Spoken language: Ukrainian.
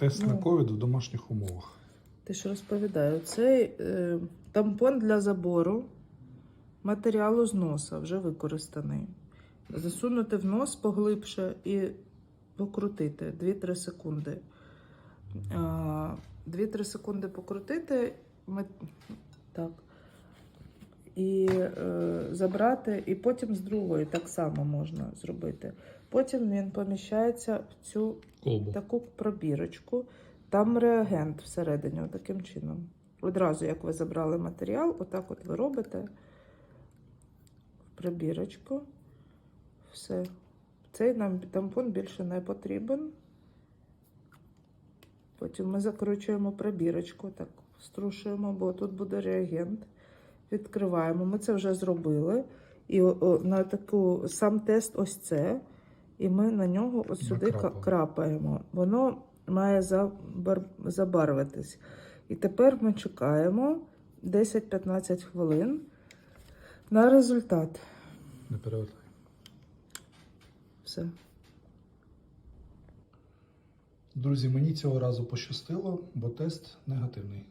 Тест на Ну. ковід в домашніх умовах. Ти ж розповідаю, цей е, тампон для забору матеріалу з носа вже використаний. Засунути в нос поглибше і покрутити 2-3 секунди. 2-3 секунди покрутити, ми, так, і е, забрати, і потім з другої так само можна зробити. Потім він поміщається в цю Колбу. таку пробірочку. Там реагент всередині, таким чином. Одразу, як ви забрали матеріал, отак от ви робите в пробірочку. Все. Цей нам тампон більше не потрібен. Потім ми закручуємо пробірочку, так струшуємо, бо тут буде реагент. Відкриваємо. Ми це вже зробили. І на таку сам тест ось це. І ми на нього ось сюди крапаємо. Воно має забар... забарвитись. І тепер ми чекаємо 10-15 хвилин на результат. Не перевертай. Все. Друзі, мені цього разу пощастило, бо тест негативний.